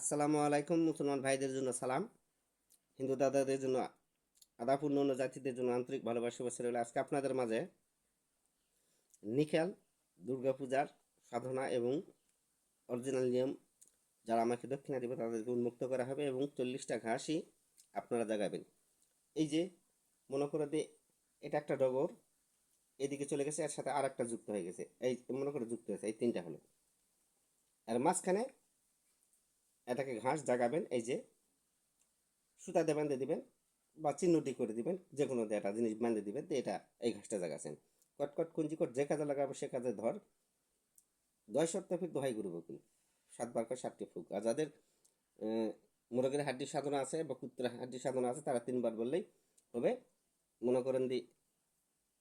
আসসালামু আলাইকুম, মুসলমান ভাইদের জন্য সালাম। হিন্দু দাদাদের জন্য আদাপূর্ণ অন্য জাতিদের জন্য আন্তরিক ভালোবাসা বসে রইল আজকে আপনাদের মাঝে নিখেল দুর্গাপূজার সাধনা এবং অরিজিনাল নিয়ম যারা আমাকে দক্ষিণা দেবে তাদেরকে উন্মুক্ত করা হবে এবং চল্লিশটা ঘাসই আপনারা জাগাবেন। এই যে, মনে করে দিয়ে এটা একটা ডগর, এদিকে চলে গেছে, এর সাথে আর একটা যুক্ত হয়ে গেছে। এই মনে করে যুক্ত হয়েছে, এই তিনটা হলো। আর মাঝখানে এটাকে ঘাস জাগাবেন, এই যে সুতা দিয়ে বাঁধে দিবেন বা চিহ্নটি করে দিবেন যে কোনো দিয়ে একটা জিনিস বাঁধে দিবেন, দিয়ে এটা এই ঘাসটা জাগাছেন কটকট কুঞ্জি কট যে কাজে লাগাবো সে কাজে ধর। সপ্তাহ ফির দোহাই গুরু বকুল সাতবার করে সাতটি ফুক। আর যাদের মুরগের হাড্ডি সাধনা আছে বা কুত্তের হাড্ডি সাধনা আছে, তারা তিনবার বললেই হবে। মনে করেন দি,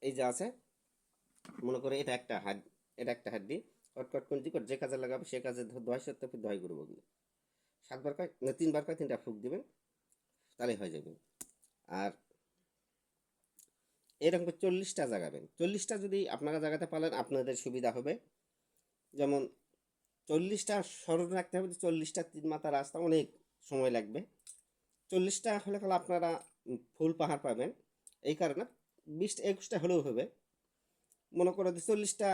এই যে আছে, মনে করে এটা একটা হাড এটা একটা হাড্ডি। কটকট কুঞ্জি কট যে কাজে লাগাবো সে কাজে সপ্তাহ ফির দোহাই গুরু বকুল। সাতবার কয়, না, তিনবার কয়, তিনটা ফুক দেবেন তাহলে হয়ে যাবে। আর এরকম চল্লিশটা জাগাবেন। চল্লিশটা যদি আপনারা জাগাতে পারেন, আপনাদের সুবিধা হবে। যেমন চল্লিশটা স্মরণ রাখতে হবে চল্লিশটা তিন মাথা রাস্তা অনেক সময় লাগবে। চল্লিশটা হলে তাহলে আপনারা ফুল পাহাড় পাবেন। এই কারণে বিশটা একুশটা হলেও হবে। মনে করো চল্লিশটা,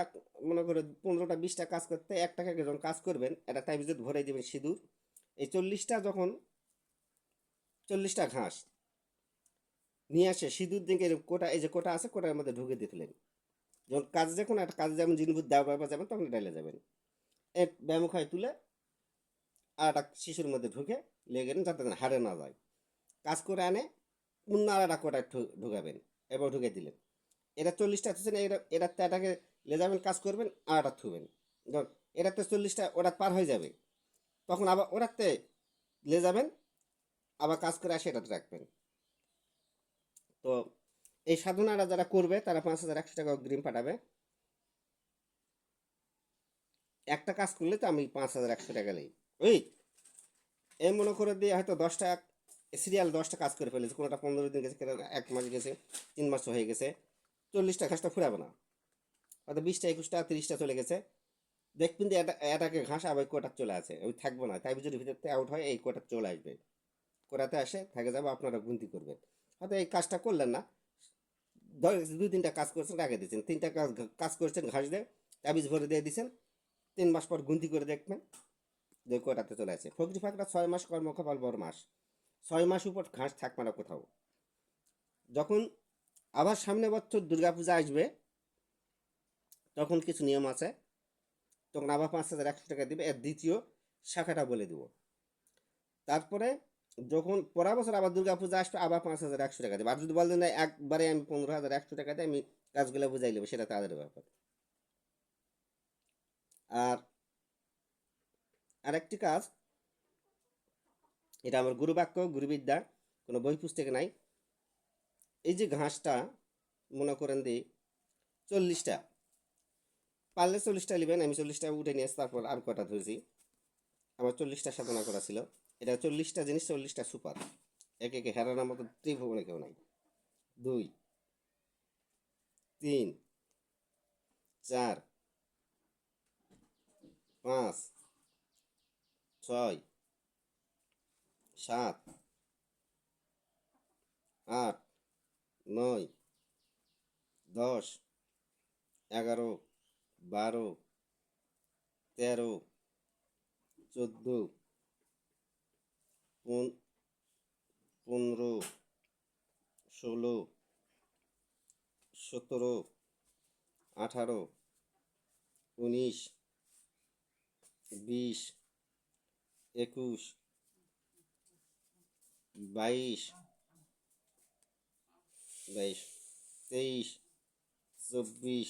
মনে করো পনেরোটা, বিশটা কাজ করতে এক টাকা যখন কাজ করবেন, একটা টাইম যদি ভরে দেবেন সিঁদুর এই চল্লিশটা যখন, চল্লিশটা ঘাস নিয়ে আসে, সিঁদুর দিকে কোটা, এই যে কোটা আছে, কোটার মধ্যে ঢুকে দিতেলেন যখন কাজ যখন একটা কাজে যেমন জিনিস দেওয়া যাবেন, তখন ডাইলে যাবেন। এক ব্যায়াম খাই তুলে, আর একটা শিশুর মধ্যে ঢুকে লেগে গেলেন যাতে হারে না যায়। কাজ করে আনে, অন্য আর একটা কোটায় ঢুকাবেন, এবার ঢুকে দিলেন। এটা চল্লিশটা থুছেন এটা এটা এটাকে লে যাবেন কাজ করবেন, আর একটা থুবেন। ধর এটাতে চল্লিশটা, ওটা পার হয়ে যাবে। তখন আবার ওটাতে লে যাবেন, আবার কাজ করে আসে এটাতে রাখবেন। তো এই সাধনাটা যারা করবে, তারা পাঁচ হাজার একশো টাকা অগ্রিম পাঠাবে। একটা কাজ করলে তো আমি পাঁচ হাজার একশো টাকা নেই। ওই এই মনে করে দিয়ে হয়তো দশটা সিরিয়াল দশটা কাজ করে ফেলেছে, কোনোটা পনেরো দিন গেছে এক মাস গেছে, তিন মাস হয়ে গেছে। চল্লিশটা ঘাসটা ফুরাবে না। হয়তো বিশটা, একুশটা, তিরিশটা চলে গেছে। দেখবেন যে এটা এটাকে ঘাস আবার কোটা চলে আছে ওই থাকব না। তাই যদি ভিতর থেকে আউট হয়, এই কোটা চলে আসবে। কোটাতে আসে, থাকে যাব, আপনারা গুনতি করবেন। হয়তো এই কাজটা করলেন না। দুই তিনটা কাজ করছেন রেখে দিয়েছেন। তিনটা কাজ কাজ করছেন, ঘাস দিয়ে তাবিজ ভরে দিয়ে দিয়েছেন। তিন মাস পর গুনতি করে দেখবেন যে কোটাতে চলে আসে। ফকরি ফাঁকরা ছয় মাস কর্মকপাল বড় মাস। ছয় মাস উপর ঘাস থাকবে না কোথাও। যখন আবার সামনে বছর দুর্গাপূজা আসবে, তখন কিছু নিয়ম আছে। তখন আবার পাঁচ হাজার একশো টাকা দিবে, এর দ্বিতীয় শাখাটা বলে দিব। তারপরে যখন পরা বছর আবার দুর্গাপূজা আসবে, আবার পাঁচ হাজার একশো টাকা দেবে। আর যদি বলেন না একবারে আমি পনেরো হাজার একশো টাকা দিয়ে আমি কাজগুলো বুঝাই নেব, সেটা তাদের ব্যাপার। আর আরেকটি কাজ, এটা আমার গুরুবাক্য, গুরুবিদ্যা, কোনো বই পুস্তকে নাই। এই যে ঘাসটা, মনে করেন দিই চল্লিশটা পারলে চল্লিশটা নেবেন আমি চল্লিশটা উঠে নিয়ে আসি, তারপর আর কটা ধরেছি? আমার চল্লিশটা সাধনা করা ছিল। এটা চল্লিশটা জিনিস চল্লিশটা সুপার। একে একে হেরানোর মতো ত্রিভুবনে কেউ নাই। দুই তিন চার পাঁচ ছয় সাত আট নয় দশ এগারো বারো, তেরো, চোদ্দ, পন- পনেরো, ষোলো, সতেরো, আঠারো, উনিশ, বিশ, একুশ, বাইশ বাইশ, তেইশ, চব্বিশ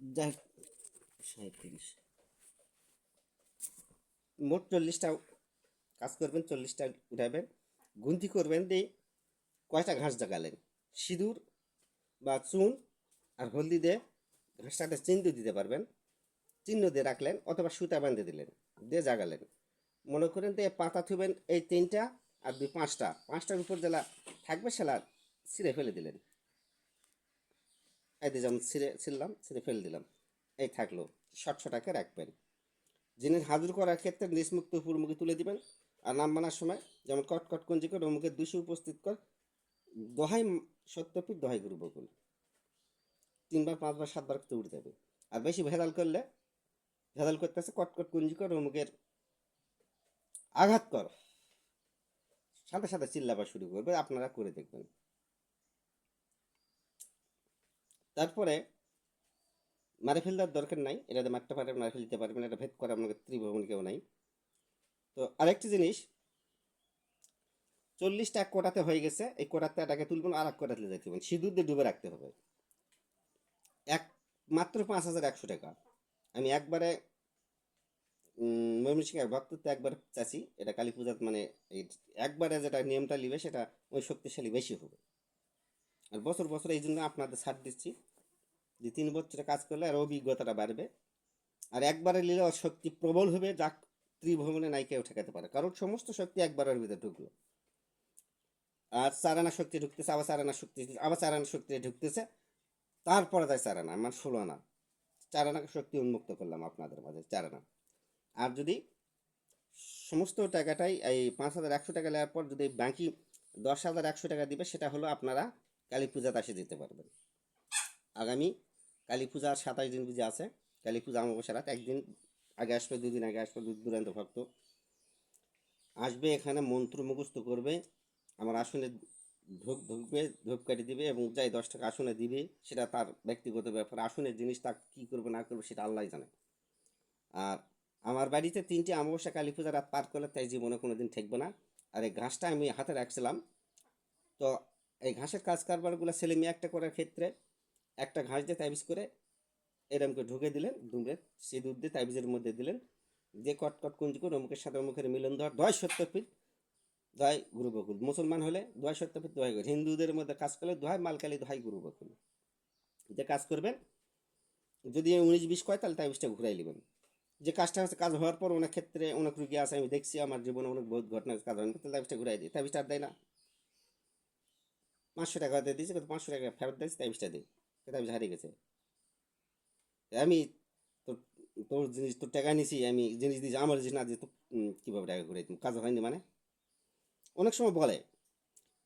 যাই সাঁত্রিশ মোট চল্লিশটা কাজ করবেন, চল্লিশটা উঠাবেন। গুনতি করবেন দিয়ে কয়টা ঘাস জাগালেন? সিঁদুর বা চুন আর হলদি দিয়ে ঘাসটাতে চিহ্ন দিতে পারবেন। চিহ্ন দিয়ে রাখলেন অথবা সুতা বাঁধে দিলেন, দিয়ে জাগালেন। মনে করেন যে পাতা থুবেন এই তিনটা আর দুই পাঁচটা। পাঁচটার উপর জেলা থাকবে সেলা ছিঁড়ে ফেলে দিলেন। দিয়ে যেমন ছিঁড়ে ছিঁড়লাম, ছিঁড়ে ফেলে দিলাম। এই থাকল। শট শটাকে রাখবেন। জিনিস হাজির করার ক্ষেত্রে নিষ্মুক্ত উপরমুখী তুলে দিবেন। আর নাম মানার সময় যেমন কট কট কঞ্জি করে অমুকের দুশো উপস্থিত কর, দহাই সত্যপিঠ দহাই গুরু বকুল। তিনবার, পাঁচবার, সাতবার উঠে যাবে। আর বেশি ভেদাল করলে ভেদাল করতেছে কট কট কুঞ্জি কর অমুকের আঘাত কর। সাথে সাথে চিল্লাবা শুরু করবে। আপনারা করে দেখবেন। তারপরে মারে ফেলবার দরকার নাই, এটা মারতে পারে, মারে ফেলতে পারবেন এটা ভেদ করে আপনাকে ত্রিভুবন কেউ নাই। তো আরেকটি জিনিস, চল্লিশটা এক কোটাতে হয়ে গেছে, এই কোটাতে এটাকে তুলবেন আর এক কোটাতে যেতে হবে, সিঁদুর দিয়ে ডুবে রাখতে হবে। এক, মাত্র পাঁচ হাজার একশো টাকা। আমি একবারে ময়মনসিংহ ভক্তত্ব একবার চাচ্ছি এটা কালী পূজার মানে একবারে যেটা নিয়মটা নিবে, সেটা ওই শক্তিশালী বেশি হবে। বছর বছর এই জন্য আপনাদের ছাড় দিচ্ছি। যে তিন বছরে কাজ করলে আর অভিজ্ঞতাটা বাড়বে। আর একবারে নিলে শক্তি প্রবল হবে, যা ত্রিভুবনে নাই ঠেকাতে পারে। কারণ সমস্ত শক্তি একবারের ভিতরে ঢুকলো। আর চারানা শক্তি ঢুকতেছে, আবার চারানা শক্তি, আবার চারানা শক্তি ঢুকতেছে। তারপরে যায় চারানা আমার ষোলো আনা। চারানা শক্তি উন্মুক্ত করলাম আপনাদের মাঝে, চারানা। আর যদি সমস্ত টাকাটাই এই পাঁচ হাজার একশো টাকা নেওয়ার পর যদি বাকি দশ হাজার একশো টাকা দিবে, সেটা হলো আপনারা কালী পূজাতে আসে দিতে পারবেন। আগামী কালী পূজার সাতাশ দিন বুঝে আছে। কালী পূজা অমাবস্যা রাত একদিন আগে আসবে, দুদিন আগে আসবে, দূর দূরান্ত ভক্ত। আসবে এখানে, মন্ত্র মুখস্থ করবে, আমার আসনে ধূপ কাটি দিবে এবং যাই দশ টাকা আসনে দিবে, সেটা তার ব্যক্তিগত ব্যাপার। আসনের জিনিস তা কী করবে, না করবে, সেটা আল্লাহ জানে। আর আমার বাড়িতে তিনটি অমাবস্যা কালী পূজা রাত পার করলে তাই জীবনে কোনো দিন ঠেকবে না। আর এই ঘাসটা আমি হাতে রাখছিলাম। তো এই ঘাসের কাজ কারবারগুলো ছেলে মেয়ে একটা করার ক্ষেত্রে একটা ঘাস দিয়ে তাবিজ করে এরম করে ঢুকে দিলেন, দুমড়ে সেই দুধ দিয়ে তাবিজের মধ্যে দিলেন যে কটকট কুঞ্জি করে অমুকের সাথে অমুকের মিলন দেওয়ার দয় সত্যপীঠ দয় গুরু বকুল। মুসলমান হলে দয় সত্যপীঠ দয় গুরু। হিন্দুদের মধ্যে কাজ করলে দোহাই মালকালি দোহাই গুরু বকুল। যে কাজ করবেন, যদি উনিশ বিশ কয়, তাহলে তাবিজটা ঘুরাই নেবেন। যে কাজটা হচ্ছে কাজ হওয়ার পর অনেক ক্ষেত্রে অনেক রুগী আছে, আমি দেখছি, আমার জীবনে অনেক বহুত ঘটনা কাজ হয় তাহলে তাবিজটা ঘুরাই দিই। তাবিজটা আর দেয় না। পাঁচশো টাকা দিয়ে দিয়েছে, কিন্তু পাঁচশো টাকা ফেরত দিয়েছে তাবিজটা দিই। তাবিজ হারিয়ে গেছে। আমি তোর তোর জিনিস, তোর টাকা নিছি, আমি জিনিস দিয়েছি, আমার জিনিস না দিয়ে তো কীভাবে টাকা ঘুরাই দিই কাজ হয়নি মানে? অনেক সময় বলে,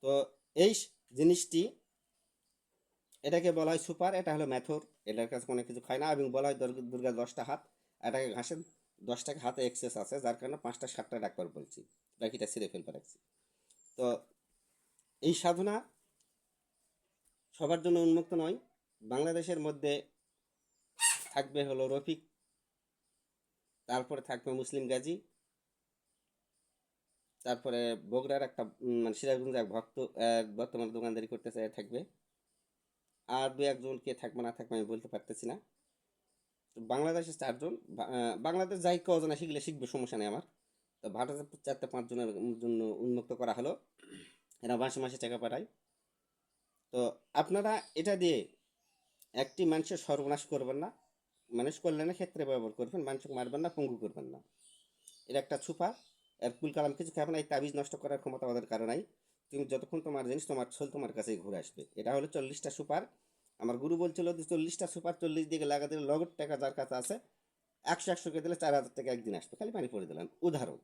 তো এই জিনিসটি এটাকে বলা হয় সুপার, এটা হলো ম্যাথর, এটার কাছে কোনো কিছু খায় না, এবং বলা হয় দুর্গা- দশটা হাত, এটাকে ঘাসের দশটাকে হাতে এক্সেস আছে, যার কারণে পাঁচটা, সাতটা ডাকবার বলছি, বাকিটা ছিঁড়ে ফেলবার রাখছি তো এই সাধনা সবার জন্য উন্মুক্ত নয়, বাংলাদেশের মধ্যে থাকবে হলো রফিক, তারপরে থাকবে মুসলিম গাজী, তারপরে বগুড়ার একটা মানে সিরাজগঞ্জ এক ভক্ত বর্তমানে দোকানদারি করতেছে থাকবে। আর দু একজন কে থাকবে না থাকবে আমি বলতে পারতেছি না। তো বাংলাদেশের চারজন বাংলাদেশ যাই কজন শিখলে শিখবে, সমস্যা নেই আমার। তো ভারতের চারটে পাঁচজনের জন্য উন্মুক্ত করা হলো। এরা মাসে মাসে টাকা পাঠায়। তো আপনারা এটা দিয়ে একটি মানুষের সর্বনাশ করবেন না। মানুষ কল্যাণের ক্ষেত্রে ব্যবহার করবেন মানুষকে মারবেন না, পঙ্গু করবেন না। এটা একটা ছুপা, এর কুল কালাম কিছু খাবে না, এই তাবিজ নষ্ট করার ক্ষমতা ওদের কারও নাই। তুমি যতক্ষণ তোমার জিনিস, তোমার ছল তোমার কাছেই ঘুরে আসবে। এটা হলো চল্লিশটা সুপার। আমার গুরু বলছিল যে চল্লিশটা সুপার চল্লিশ দিকে লাগা দিলে লগত টাকা যার কাছে আছে, একশো একশো কে দিলে চার হাজার টাকা একদিন আসবে। খালি পানি পড়ে দিলাম উদাহরণ।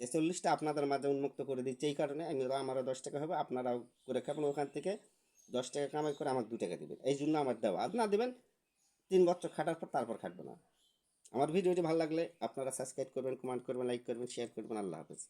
এই চল্লিশটা আপনাদের মাঝে উন্মুক্ত করে দিচ্ছে। এই কারণে আমি আমারও দশ টাকা হবে, আপনারাও করে খাবেন ওখান থেকে। দশ টাকা কামাই করে আমাকে দু টাকা দেবেন। এই জন্য আমার দেওয়া। আর না দেবেন, তিন বছর খাটার পর তারপর খাটবে না। আমার ভিডিওটি ভালো লাগলে আপনারা সাবস্ক্রাইব করবেন কমেন্ট করবেন লাইক করবেন শেয়ার করবেন। আল্লাহ হাফেজ।